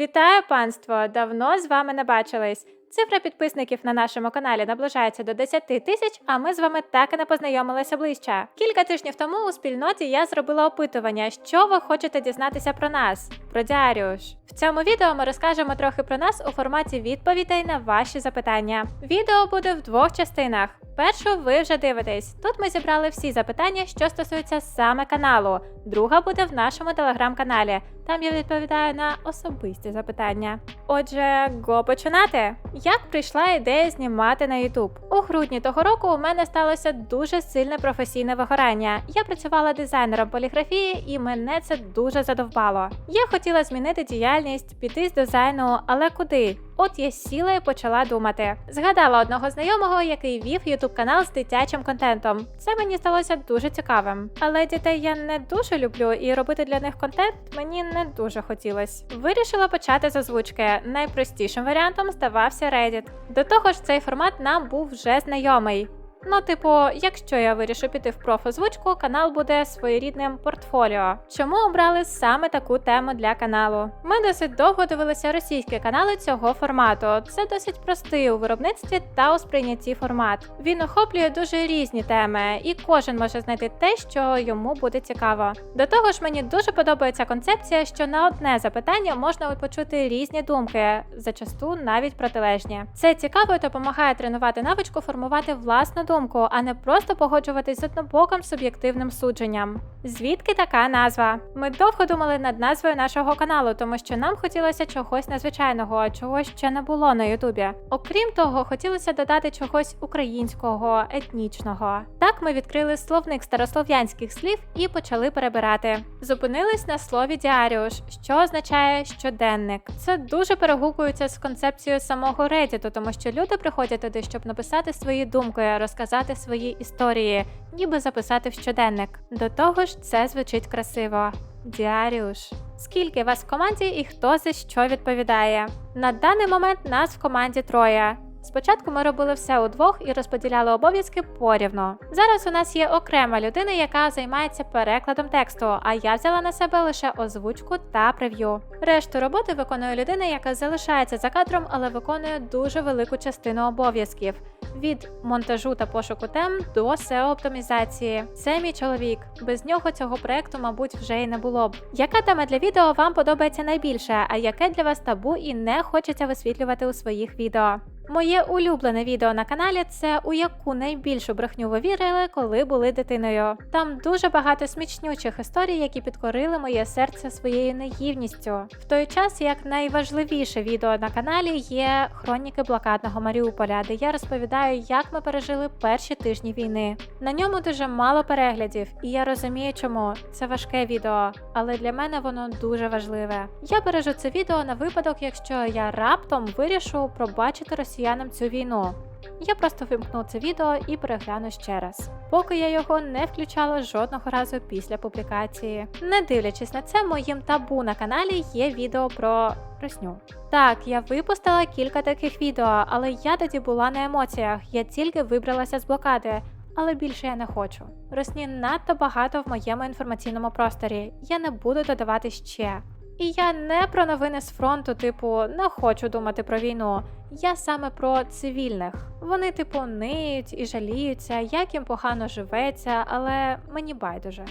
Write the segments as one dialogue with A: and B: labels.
A: Вітаю панство! Давно з вами не бачились. Цифра підписників на нашому каналі наближається до 10 тисяч, а ми з вами так і не познайомилися ближче. Кілька тижнів тому у спільноті я зробила опитування, що ви хочете дізнатися про нас, про Діаріуш. В цьому відео ми розкажемо трохи про нас у форматі відповідей на ваші запитання. Відео буде в двох частинах. Першу ви вже дивитесь. Тут ми зібрали всі запитання, що стосуються саме каналу. Друга буде в нашому телеграм-каналі. Там я відповідаю на особисті запитання. Отже, го починати. Як прийшла ідея знімати на YouTube? У грудні того року у мене сталося дуже сильне професійне вигорання. Я працювала дизайнером поліграфії, і мене це дуже задовбало. Я хотіла змінити діяльність, піти з дизайну, але куди? От я сіла і почала думати. Згадала одного знайомого, який вів youtube канал з дитячим контентом. Це мені здалося дуже цікавим. Але дітей я не дуже люблю, і робити для них контент мені не дуже хотілося. Вирішила почати з озвучки. Найпростішим варіантом здавався Reddit. До того ж, цей формат нам був вже знайомий. Ну, типу, якщо я вирішу піти в профозвучку, канал буде своєрідним портфоліо. Чому обрали саме таку тему для каналу? Ми досить довго дивилися російські канали цього формату. Це досить простий у виробництві та у сприйнятті формат. Він охоплює дуже різні теми, і кожен може знайти те, що йому буде цікаво. До того ж, мені дуже подобається концепція, що на одне запитання можна почути різні думки, зачасту навіть протилежні. Це цікаво і допомагає тренувати навичку формувати власну думку, а не просто погоджуватись з однобоким суб'єктивним судженням. Звідки така назва? Ми довго думали над назвою нашого каналу, тому що нам хотілося чогось незвичайного, чого ще не було на Ютубі. Окрім того, хотілося додати чогось українського, етнічного. Так ми відкрили словник старослов'янських слів і почали перебирати. Зупинились на слові діаріуш, що означає щоденник. Це дуже перегукується з концепцією самого Reddit, тому що люди приходять туди, щоб написати свої думки, розказати свої історії, ніби записати в щоденник. До того ж, це звучить красиво. Діаріуш. Скільки вас в команді і хто за що відповідає? На даний момент нас в команді троє. Спочатку ми робили все удвох і розподіляли обов'язки порівну. Зараз у нас є окрема людина, яка займається перекладом тексту, а я взяла на себе лише озвучку та прев'ю. Решту роботи виконує людина, яка залишається за кадром, але виконує дуже велику частину обов'язків. Від монтажу та пошуку тем до SEO-оптимізації. Це мій чоловік. Без нього цього проекту, мабуть, вже й не було б. Яка тема для відео вам подобається найбільше, а яке для вас табу і не хочеться висвітлювати у своїх відео? Моє улюблене відео на каналі це у яку найбільшу брехню ви вірили, коли були дитиною. Там дуже багато смічнючих історій, які підкорили моє серце своєю наївністю. В той час як найважливіше відео на каналі є хроніки блокадного Маріуполя, де я розповідаю, як ми пережили перші тижні війни. На ньому дуже мало переглядів, і я розумію, чому це важке відео, але для мене воно дуже важливе. Я бережу це відео на випадок, якщо я раптом вирішу пробачити росіянам цю війну. Я просто вимкну це відео і перегляну ще раз, поки я його не включала жодного разу після публікації. Не дивлячись на це, моїм табу на каналі є відео про росню. Так, я випустила кілька таких відео, але я тоді була на емоціях, я тільки вибралася з блокади. Але більше я не хочу. Росні надто багато в моєму інформаційному просторі. Я не буду додавати ще. І я не про новини з фронту, типу, не хочу думати про війну. Я саме про цивільних. Вони, типу, ниють і жаліються, як їм погано живеться, але мені байдуже.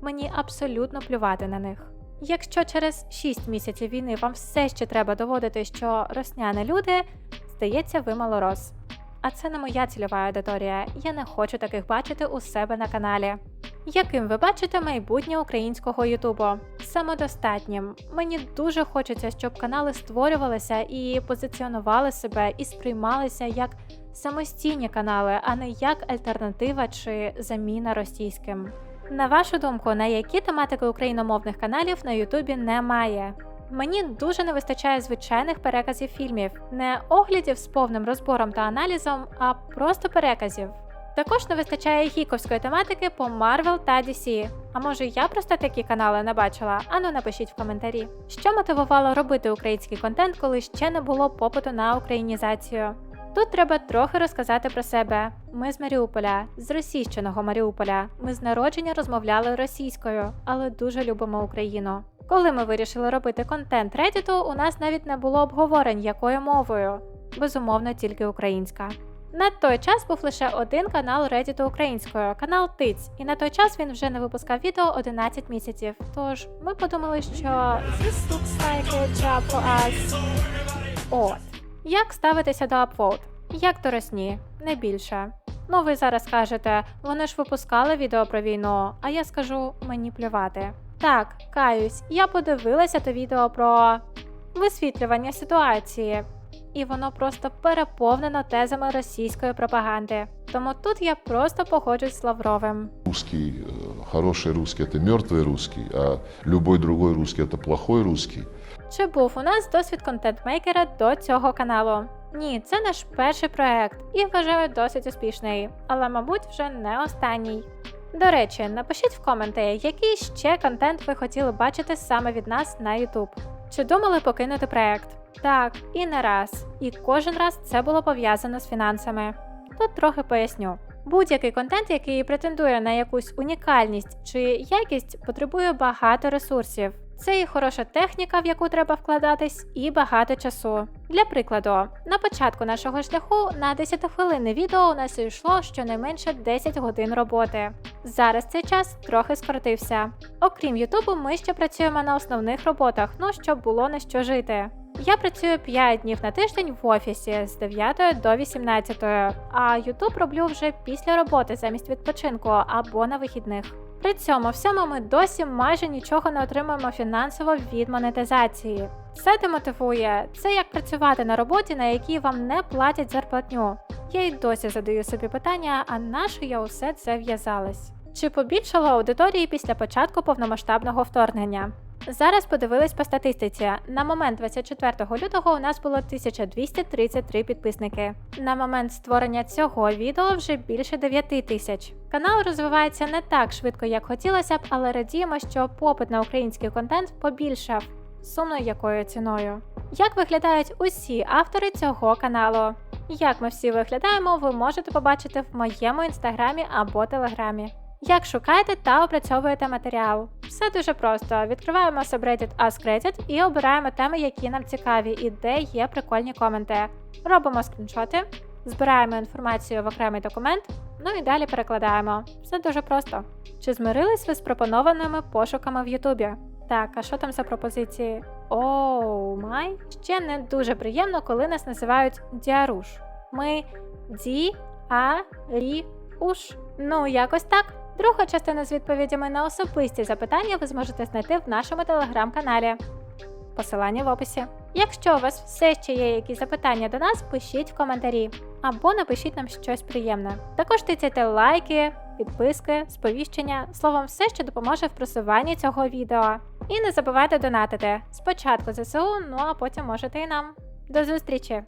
A: Мені абсолютно плювати на них. Якщо через 6 місяців війни вам все ще треба доводити, що росняне люди, здається, ви малорос. А це не моя цільова аудиторія. Я не хочу таких бачити у себе на каналі. Яким ви бачите майбутнє українського Ютубу? Самодостатнім. Мені дуже хочеться, щоб канали створювалися і позиціонували себе і сприймалися як самостійні канали, а не як альтернатива чи заміна російським. На вашу думку, на які тематики україномовних каналів на Ютубі немає? Мені дуже не вистачає звичайних переказів фільмів, не оглядів з повним розбором та аналізом, а просто переказів. Також не вистачає гіковської тематики по Marvel та DC. А може я просто такі канали не бачила? Ану напишіть в коментарі. Що мотивувало робити український контент, коли ще не було попиту на українізацію? Тут треба трохи розказати про себе. Ми з Маріуполя, з російщиного Маріуполя. Ми з народження розмовляли російською, але дуже любимо Україну. Коли ми вирішили робити контент Reddit, у нас навіть не було обговорень, якою мовою. Безумовно, тільки українська. На той час був лише один канал Reddit українською, канал Тиць, і на той час він вже не випускав відео 11 місяців. Тож ми подумали, що. От. Як ставитися до Upvote? Як до росні, не більше. Ну, ви зараз скажете, вони ж випускали відео про війну, а я скажу мені плювати. Так, каюсь, я подивилася то відео про висвітлювання ситуації, і воно просто переповнено тезами російської пропаганди. Тому тут я просто погоджусь з Лавровим.
B: Русский, э, хороший русский – это мертвый русский, а любой другой русский – это плохой русский.
A: Чи був у нас досвід контент-мейкера до цього каналу? Ні, це наш перший проект і вважаю досить успішний, але, мабуть, вже не останній. До речі, напишіть в коменти, який ще контент ви хотіли бачити саме від нас на YouTube. Чи думали покинути проект? Так, і не раз. І кожен раз це було пов'язано з фінансами. Тут трохи поясню. Будь-який контент, який претендує на якусь унікальність чи якість, потребує багато ресурсів. Це і хороша техніка, в яку треба вкладатись, і багато часу. Для прикладу, на початку нашого шляху на 10-хвилинне відео у нас йшло щонайменше 10 годин роботи. Зараз цей час трохи скоротився. Окрім Ютубу, ми ще працюємо на основних роботах, ну щоб було на що жити. Я працюю 5 днів на тиждень в офісі з 9 до 18, а Ютуб роблю вже після роботи замість відпочинку або на вихідних. При цьому всьому ми досі майже нічого не отримуємо фінансово від монетизації. Це демотивує. Це як працювати на роботі, на якій вам не платять зарплатню. Я й досі задаю собі питання, а на що я усе це в'язалась? Чи побільшало аудиторії після початку повномасштабного вторгнення? Зараз подивились по статистиці. На момент 24 лютого у нас було 1233 підписники. На момент створення цього відео вже більше 9 тисяч. Канал розвивається не так швидко, як хотілося б, але радіємо, що попит на український контент побільшав. Сумно якою ціною. Як виглядають усі автори цього каналу? Як ми всі виглядаємо, ви можете побачити в моєму інстаграмі або телеграмі. Як шукаєте та опрацьовуєте матеріал? Все дуже просто. Відкриваємо subreddit AskReddit і обираємо теми, які нам цікаві, і де є прикольні коменти. Робимо скріншоти, збираємо інформацію в окремий документ, ну і далі перекладаємо. Все дуже просто. Чи змирились ви з пропонованими пошуками в Ютубі? Так, а що там за пропозиції? Оу май. Ще не дуже приємно, коли нас називають діаруш. Ми ді а рі уш. Ну, якось так. Друга частина з відповідями на особисті запитання ви зможете знайти в нашому телеграм-каналі. Посилання в описі. Якщо у вас все ще є якісь запитання до нас, пишіть в коментарі або напишіть нам щось приємне. Також тицяйте лайки, підписки, сповіщення, словом, все, що допоможе в просуванні цього відео. І не забувайте донатити. Спочатку ЗСУ, ну а потім можете і нам. До зустрічі!